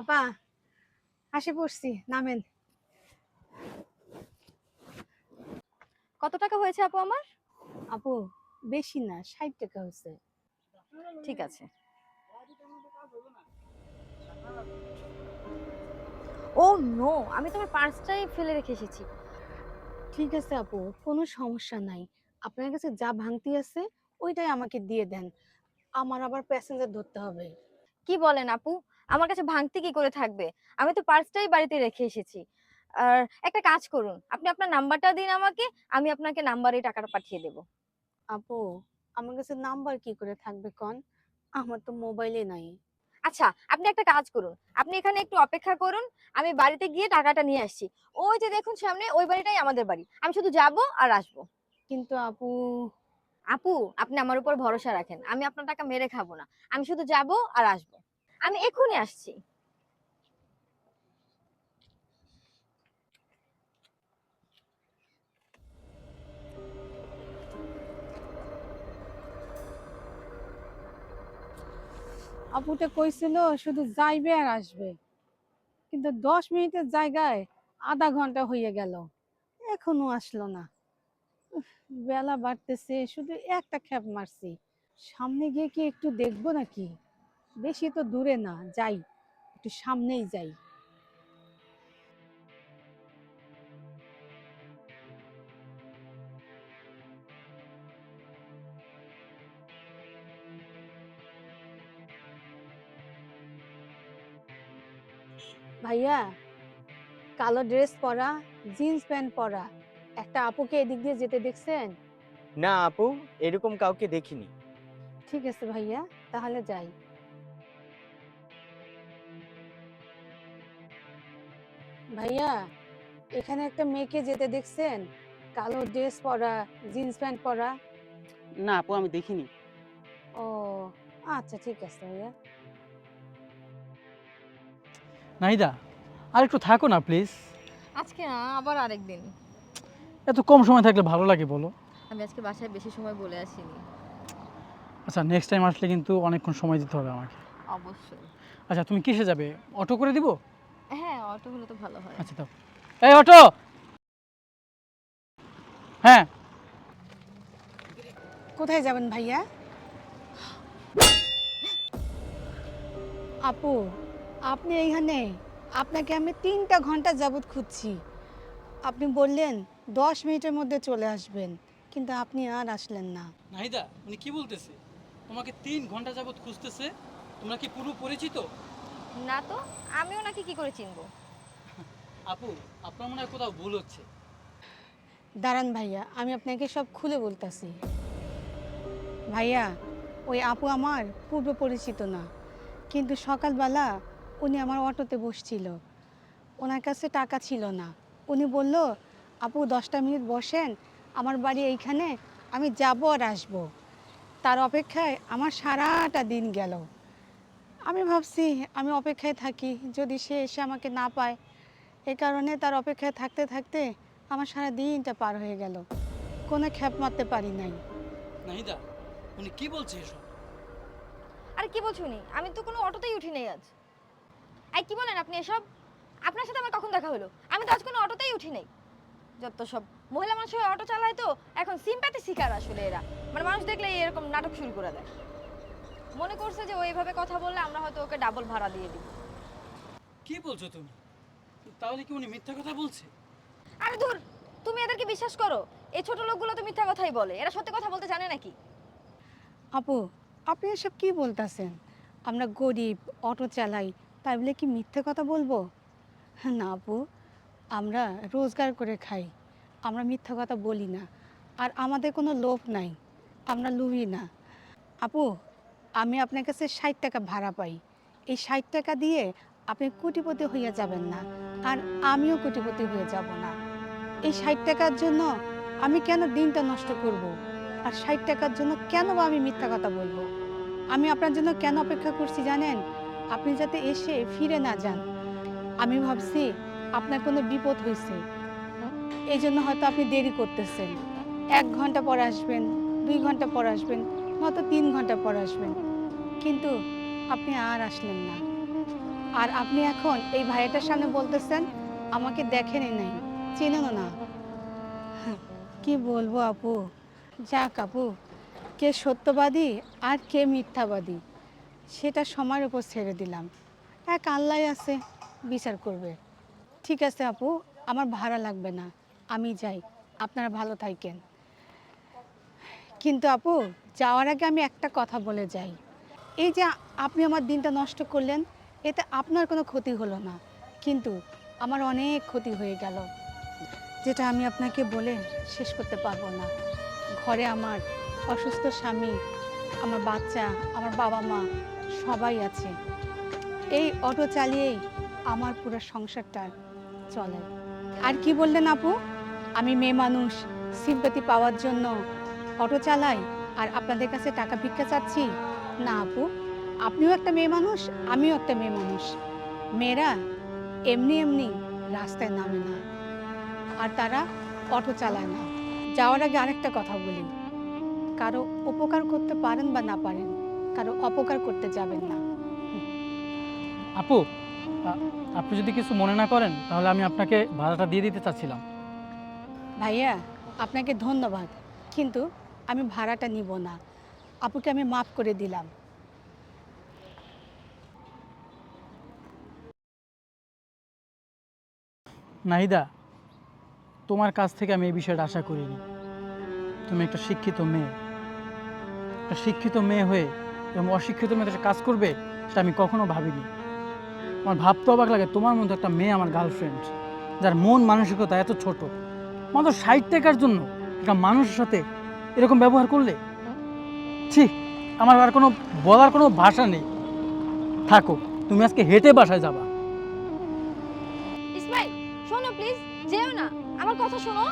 আপা আসে পড়ছি নামেন। কত টাকা হয়েছে আপু আমার? আপু বেশি না ষাট টাকা হয়েছে। ঠিক আছে। ও নো আমি তোমার পার্সটাই ফেলে রেখে এসেছি। ঠিক আছে আপু কোনো সমস্যা নাই। আপনার কাছে যা ভাঙতি আছে ওইটাই আমাকে দিয়ে দেন। আমার আবার প্যাসেঞ্জার ধরতে হবে। কি বলেন আপু? আমার কাছে ভাঙতে কি করে থাকবে? আমি তো পার্সটাই বাড়িতে রেখে এসেছি। আর একটা কাজ করুন আপনি আপনার নাম্বারটা দিন আমাকে আমি আপনাকে নাম্বারে টাকাটা পাঠিয়ে দেব। আপু আমার কাছে নাম্বার কি করে থাকবে কন? আমার তো মোবাইলে নাই। আচ্ছা আপনি একটা কাজ করুন আপনি এখানে একটু অপেক্ষা করুন আমি বাড়িতে গিয়ে টাকাটা নিয়ে আসছি। ওই যে দেখুন সামনে ওই বাড়িটাই আমাদের বাড়ি। আমি শুধু যাব আর আসব। কিন্তু আপু আপু আপনি আমার উপর ভরসা রাখেন আমি আপনার টাকা মেরে খাব না। আমি শুধু যাব আর আসব। আমি এখনই আসছি। আপুটা কইছিল শুধু যাইবে আর আসবে। কিন্তু দশ মিনিটের জায়গায় আধা ঘণ্টা হয়ে গেল। এখনও আসলো না। বেলা বাড়তেছে, শুধু একটা খ্যাপ মারছি। সামনে গিয়ে কি একটু দেখব নাকি? বেশি তো দূরে না যাই একটু সামনেই যাই। ভাইয়া কালো ড্রেস পরা জিন্স প্যান্ট পরা একটা আপুকে এদিক দিয়ে যেতে দেখছেন? না আপু এরকম কাউকে দেখিনি। ঠিক আছে ভাইয়া তাহলে যাই। ভাইয়া এখানে একটা মেয়েকে যেতে দেখছেন? কালো ড্রেস পরা জিন্স প্যান্ট পরা? না আপু আমি দেখিনি। ও আচ্ছা ঠিক আছে ভাইয়া। নাহিদা আর একটু থাকো না প্লিজ। আজকে না আবার আরেকদিন। এত কম সময় থাকলে ভালো লাগে বলো। আমি আজকে বাসায় বেশি সময় বলে আসিনি। আচ্ছা নেক্সট টাইম আসলে কিন্তু অনেকক্ষণ সময় দিতে হবে আমাকে। অবশ্যই। আচ্ছা তুমি কিসে যাবে? অটো করে দিব? অটো হলে তো ভালো হয়। আচ্ছা দাও। এই অটো! হ্যাঁ। কোথায় যাবেন ভাইয়া? আপু আপনি এইখানে? আপনাকে আমি তিনটা ঘণ্টা যাবত খুঁজছি। আপনি বললেন দশ মিনিটের মধ্যে চলে আসবেন কিন্তু আপনি আর আসলেন না। নাহিদা উনি কি বলতেছে? তোমাকে তিন ঘণ্টা যাবত খুঁজতেছে? তোমরা কি পুরো পরিচিত? না তো আমি ওনাকে কি করে চিনবো? আপু আপনার মনে হয় কোথাও ভুল হচ্ছে। দাঁড়ান ভাইয়া আমি আপনাকে সব খুলে বলতাছি। ভাইয়া ওই আপু আমার পূর্ব পরিচিত না কিন্তু সকালবেলা উনি আমার অটোতে বসছিল। ওনার কাছে টাকা ছিল না। উনি বলল আপু দশটা মিনিট বসেন আমার বাড়ি এইখানে আমি যাব আর আসব। তার অপেক্ষায় আমার সারাটা দিন গেল। আমি ভাবছি আমি অপেক্ষায় থাকি। যদি সে এসে আমাকে না পায় এই কারণে তার অপেক্ষায় থাকতে থাকতে আমার সারা দিনটা পার হয়ে গেল। কোনো খ্যাপ মারতে পারি নাই। নাহিদা উনি কি বলছে এসব? আর কি বলছো উনি? আমি তো কোনো অটোতেই উঠি নাই আজ। এই কি বলেন আপনি এসব? আপনার সাথে আমার কখন দেখা হলো? আমি তো আজ কোনো অটোতেই উঠি নাই। যত সব মহিলা মানুষ অটো চালায় তো এখন সিম্প্যাথি শিকার আসলে এরা। মানে মানুষ দেখলে এরকম নাটক শুরু করে দেয়। মনে করছে যে ওইভাবে কথা বললে আমরা হয়তো ওকে ডাবল ভাড়া দিয়ে দিব। কি বলছো তুমি? তাহলে কি উনি মিথ্যা কথা বলছে? আরে ধুর তুমি এদেরকে বিশ্বাস করো? এই ছোট লোকগুলো তো মিথ্যা কথাই বলে। এরা সত্যি কথা বলতে জানে নাকি? আপু আপনি এসব কি বলতেছেন? আমরা গরিব অটো চালাই তাই বলে কি মিথ্যে কথা বলব? না আপু আমরা রোজগার করে খাই। আমরা মিথ্যা কথা বলি না। আর আমাদের কোনো লোভ নাই। আমরা লুবি না। আপু আমি আপনার কাছে ষাট টাকা ভাড়া পাই। এই ষাট টাকা দিয়ে আপনি কোটিপতি হইয়া যাবেন না, আর আমিও কোটিপতি হয়ে যাব না। এই ষাট টাকার জন্য আমি কেন দিনটা নষ্ট করব। আর ষাট টাকার জন্য কেন বা আমি মিথ্যা কথা বলব? আমি আপনার জন্য কেন অপেক্ষা করছি জানেন? আপনি যাতে এসে ফিরে না যান। আমি ভাবছি আপনার কোনো বিপদ হয়েছে এই জন্য হয়তো আপনি দেরি করতেছেন। এক ঘণ্টা পর আসবেন, দুই ঘণ্টা পর আসবেন। নয়তো তিন ঘণ্টা পর আসবেন। কিন্তু আপনি আর আসলেন না। আর আপনি এখন এই ভাইয়াটার সামনে বলতেছেন, আমাকে দেখেনি নাই, চেনেনও না। কি বলব আপু? যাক আপু, কে সত্যবাদী আর কে মিথ্যাবাদী, সেটা সময়ের উপর ছেড়ে দিলাম। এক আল্লাহ আছে, বিচার করবে। ঠিক আছে আপু, আমার ভাড়া লাগবে না, আমি যাই, আপনারা ভালো থাকেন। কিন্তু আপু, যাওয়ার আগে আমি একটা কথা বলে যাই। এই যে আপনি আমার দিনটা নষ্ট করলেন, এতে আপনার কোনো ক্ষতি হলো না। কিন্তু আমার অনেক ক্ষতি হয়ে গেল। যেটা আমি আপনাকে বলে শেষ করতে পারব না। ঘরে আমার অসুস্থ স্বামী, আমার বাচ্চা, আমার বাবা মা সবাই আছে। এই অটো চালিয়েই আমার পুরো সংসারটা চলে। আর কি বললেন আপু? আমি মেয়ে মানুষ সিম্পাতি পাওয়ার জন্য অটো চালাই আর আপনাদের কাছে টাকা ভিক্ষা চাচ্ছি? না আপু। আপনিও একটা মেয়ে মানুষ আমিও একটা মেয়ে মানুষ। মেয়েরা এমনি এমনি রাস্তায় নামে না। আর তারা অটো চালায় না। যাওয়ার আগে আরেকটা কথা বলি। কারও উপকার করতে পারেন বা না পারেন কারও অপকার করতে যাবেন না। আপু আপনি যদি কিছু মনে না করেন তাহলে আমি আপনাকে ভাড়াটা দিয়ে দিতে চাচ্ছিলাম। ভাইয়া আপনাকে ধন্যবাদ। কিন্তু আমি ভাড়াটা নিব না। আপুকে আমি মাফ করে দিলাম। নাহিদা, তোমার কাছ থেকে আমি এই বিষয়টা আশা করিনি। তুমি একটা শিক্ষিত মেয়ে। একটা শিক্ষিত মেয়ে হয়ে এবং অশিক্ষিত মেয়ে সাথে কাজ করবে সেটা আমি কখনো ভাবিনি। আমার ভাবতে অবাক লাগে, তোমার মতো একটা মেয়ে আমার গার্লফ্রেন্ড যার মন মানসিকতা এত ছোট। মাত্র ষাট টাকার জন্য একটা মানুষের সাথে এরকম ব্যবহার করলে? ছি, আমার আর কোনো বলার কোনো ভাষা নেই। থাকো, তুমি আজকে হেঁটে বাসায় যাবা। ইসমাইল, শোনো প্লিজ, যেও না। আমার কথা শোনো।